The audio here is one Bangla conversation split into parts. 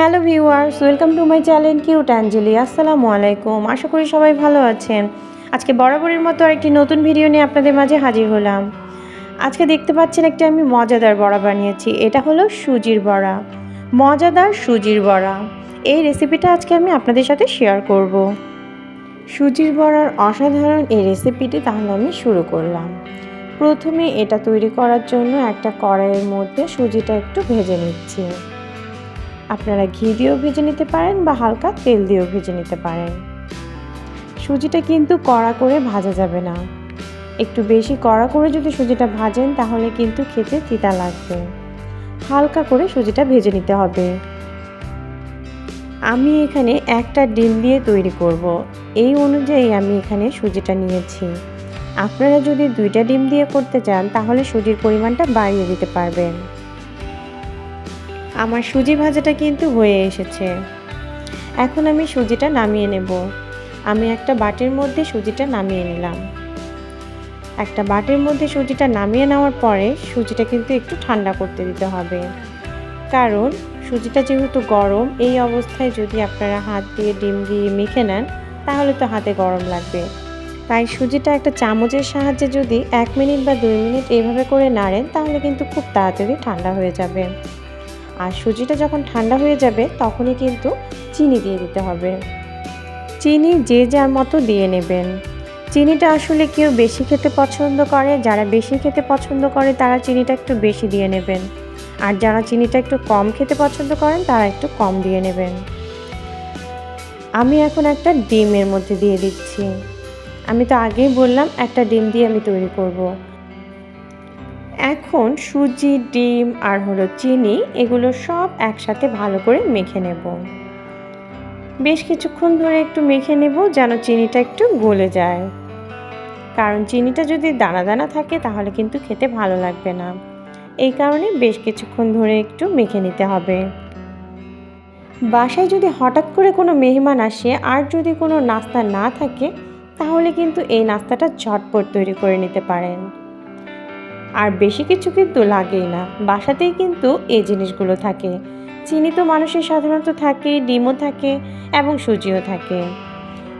Hello viewers, welcome to my channel cute অ্যাঞ্জেলি। আসসালামু আলাইকুম। আশা করি সবাই ভালো আছেন। আজকে বরাবরের মতো আরেকটি নতুন ভিডিও নিয়ে আপনাদের মাঝে হাজির হলাম। আজকে দেখতে পাচ্ছেন একটি আমি মজাদার বড়া বানিয়েছি। এটা হলো সুজির বড়া। মজাদার সুজির বড়া। এই রেসিপিটা আজকে আমি আপনাদের সাথে শেয়ার করব। সুজির বড়ার অসাধারণ এই রেসিপিটি তাহলে আমি শুরু করলাম। প্রথমে এটা তৈরি করার জন্য একটা কড়াইয়ের মধ্যে সুজিটা একটু ভেজে নিচ্ছি। আপনারা ঘি দিয়েও ভেজে নিতে পারেন বা হালকা তেল দিয়েও ভেজে নিতে পারেন। সুজিটা কিন্তু কড়া করে ভাজা যাবে না। একটু বেশি কড়া করে যদি সুজিটা ভাজেন তাহলে কিন্তু খেতে তিতা লাগবে। হালকা করে সুজিটা ভেজে নিতে হবে। আমি এখানে একটা ডিম দিয়ে তৈরি করব। এই অনুযায়ী আমি এখানে সুজিটা নিয়েছি। আপনারা যদি দুইটা ডিম দিয়ে করতে চান তাহলে সুজির পরিমাণটা বাড়িয়ে দিতে পারবেন। আমার সুজি ভাজাটা কিন্তু হয়ে এসেছে। এখন আমি সুজিটা নামিয়ে নেব। আমি একটা বাটির মধ্যে সুজিটা নামিয়ে নিলাম। একটা বাটির মধ্যে সুজিটা নামিয়ে নেওয়ার পরে সুজিটা কিন্তু একটু ঠান্ডা করতে দিতে হবে। কারণ সুজিটা যেহেতু গরম, এই অবস্থায় যদি আপনারা হাত দিয়ে ডিম দিয়ে মেখে নেন, তাহলে তো হাতে গরম লাগবে। তাই সুজিটা একটা চামচের সাহায্যে যদি এক মিনিট বা দুই মিনিট এইভাবে করে নাড়েন, তাহলে কিন্তু খুব তাড়াতাড়ি ঠান্ডা হয়ে যাবে। আর সুজিটা যখন ঠান্ডা হয়ে যাবে, তখনই কিন্তু চিনি দিয়ে দিতে হবে। চিনি যে যার মতো দিয়ে নেবেন। চিনিটা আসলে কেউ বেশি খেতে পছন্দ করে, যারা বেশি খেতে পছন্দ করে, তারা চিনিটা একটু বেশি দিয়ে নেবেন। আর যারা চিনিটা একটু কম খেতে পছন্দ করেন, তারা একটু কম দিয়ে নেবেন। আমি এখন একটা ডিমের মধ্যে দিয়ে দিচ্ছি। আমি তো আগেই বললাম, একটা ডিম দিয়ে আমি তৈরি করব। এখন সুজি, ডিম আর হলো চিনি এগুলো সব একসাথে ভালো করে মেখে নেব। বেশ কিছুক্ষণ ধরে একটু মেখে নেব যেন চিনিটা একটু গলে যায়। কারণ চিনিটা যদি দানা দানা থাকে তাহলে কিন্তু খেতে ভালো লাগবে না। এই কারণে বেশ কিছুক্ষণ ধরে একটু মেখে নিতে হবে। বাসায় যদি হঠাৎ করে কোনো মেহমান আসে আর যদি কোনো নাস্তা না থাকে তাহলে কিন্তু এই নাস্তাটা ঝটপট তৈরি করে নিতে পারেন। আর বেশি কিছু কিন্তু লাগেই না। বাসাতেই কিন্তু এই জিনিসগুলো থাকে। চিনি তো মানুষের সাধারণত থাকে, ডিমও থাকে এবং সুজিও থাকে।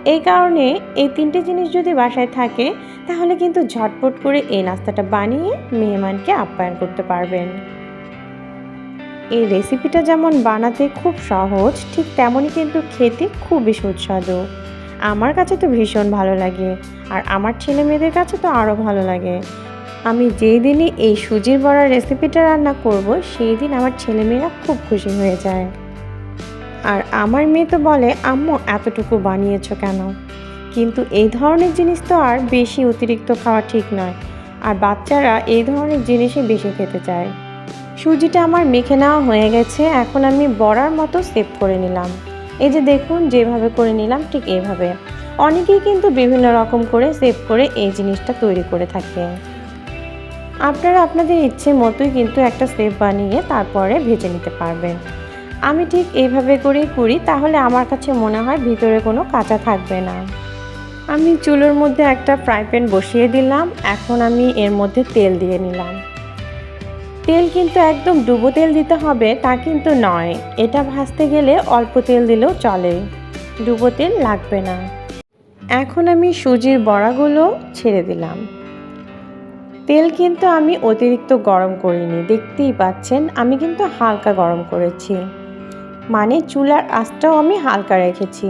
এই কারণে এই তিনটে জিনিস যদি বাসায় থাকে, তাহলে কিন্তু ঝটপট করে এই নাস্তাটা বানিয়ে মেহমানকে আপ্যায়ন করতে পারবেন। এই রেসিপিটা যেমন বানাতে খুব সহজ, ঠিক তেমনই কিন্তু খেতে খুবই সুস্বাদু। আমার কাছে তো ভীষণ ভালো লাগে, আর আমার ছেলে মেয়েদের কাছে তো আরও ভালো লাগে। আমি যেই দিনই এই সুজির বড়ার রেসিপিটা রান্না করব, সেই দিন আমার ছেলেমেয়েরা খুব খুশি হয়ে যায়। আর আমার মেয়ে তো বলে, আম্মু, এতটুকু বানিয়েছো কেন? কিন্তু এই ধরনের জিনিস তো আর বেশি অতিরিক্ত খাওয়া ঠিক নয়। আর বাচ্চারা এই ধরনের জিনিসই বেশি খেতে চায়। সুজিটা আমার মেখে নেওয়া হয়ে গেছে, এখন আমি বড়ার মতো সেভ করে নিলাম। এই যে দেখুন, যেভাবে করে নিলাম ঠিক এভাবে। অনেকেই কিন্তু বিভিন্ন রকম করে সেভ করে এই জিনিসটা তৈরি করে থাকে। আপনারা আপনাদের ইচ্ছে মতোই কিন্তু একটা সেভ বানিয়ে তারপরে ভেজে নিতে পারবেন। আমি ঠিক এইভাবে করেই করি, তাহলে আমার কাছে মনে হয় ভিতরে কোনো কাঁচা থাকবে না। আমি চুলোর মধ্যে একটা ফ্রাই প্যান বসিয়ে দিলাম, এখন আমি এর মধ্যে তেল দিয়ে নিলাম। তেল কিন্তু একদম ডুবো তেল দিতে হবে, তা কিন্তু নয়। এটা ভাজতে গেলে অল্প তেল দিলেও চলে। ডুবো তেল লাগবে না। এখন আমি সুজির বড়াগুলো ছেড়ে দিলাম। তেল কিন্তু আমি অতিরিক্ত গরম করিনি, দেখতেই পাচ্ছেন, আমি কিন্তু হালকা গরম করেছি। মানে চুলার আঁচটাও আমি হালকা রেখেছি।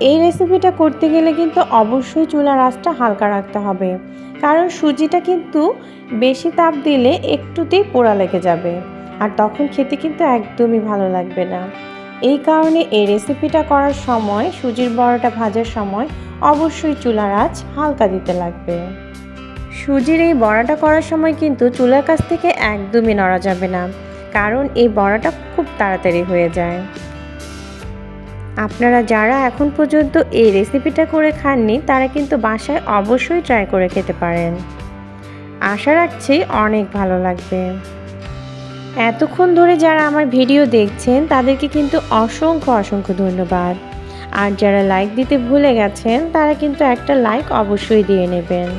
এই রেসিপিটা করতে গেলে কিন্তু অবশ্যই চুলার আঁচটা হালকা রাখতে হবে। কারণ সুজিটা কিন্তু বেশি তাপ দিলে একটুতেই পোড়া লেগে যাবে। আর তখন খেতে কিন্তু একদমই ভালো লাগবে না। এই কারণে এই রেসিপিটা করার সময়, সুজির বড়াটা ভাজার সময় অবশ্যই চুলার আঁচ হালকা দিতে লাগবে। সুজির এই বড়াটা করার সময় কিন্তু চুলার কাছ থেকে একদমই নড়া যাবে না, কারণ এই বড়াটা খুব তাড়াতাড়ি হয়ে যায়। আপনারা যারা এখন পর্যন্ত এই রেসিপিটা করে খাননি, তারা কিন্তু বাসায় অবশ্যই ট্রাই করে খেতে পারেন। আশা রাখছি অনেক ভালো লাগবে। এতক্ষণ ধরে যারা আমার ভিডিও দেখছেন, তাদেরকে কিন্তু অসংখ্য অসংখ্য ধন্যবাদ। আর যারা লাইক দিতে ভুলে গেছেন, তারা কিন্তু একটা লাইক অবশ্যই দিয়ে নেবেন।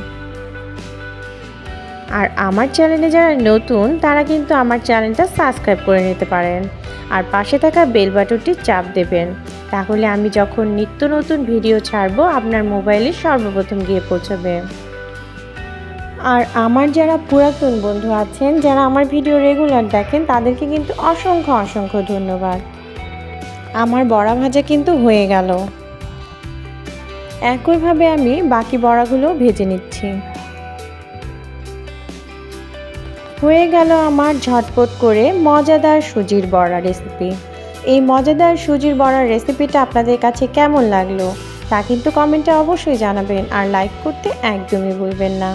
আর আমার চ্যানেলে যারা নতুন, তারা কিন্তু আমার চ্যানেলটা সাবস্ক্রাইব করে নিতে পারেন। আর পাশে থাকা বেল বাটনটি চাপ দেবেন। তাহলে আমি যখন নিত্য নতুন ভিডিও ছাড়বো, আপনার মোবাইলে সর্বপ্রথম গিয়ে পৌঁছবে। আর আমার যারা পুরাতন বন্ধু আছেন, যারা আমার ভিডিও রেগুলার দেখেন, তাদেরকে কিন্তু অসংখ্য অসংখ্য ধন্যবাদ। আমার বড়া ভাজা কিন্তু হয়ে গেল। একইভাবে আমি বাকি বড়াগুলো ভেজে নিচ্ছি। হয়ে গেল আমার ঝটপট করে মজাদার সুজির বড়া রেসিপি এই মজাদার সুজির বড়ার রেসিপিটা আপনাদের কাছে কেমন লাগল তা কিন্তু কমেন্টে অবশ্যই জানাবেন আর লাইক করতে একদমই ভুলবেন না।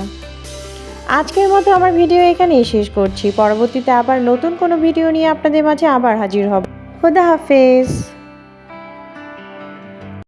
আজকের মতো আমার ভিডিও এখানেই শেষ করছি। পরবর্তীতে আবার নতুন কোনো ভিডিও নিয়ে আপনাদের মাঝে আবার হাজির হব। খোদা হাফেজ।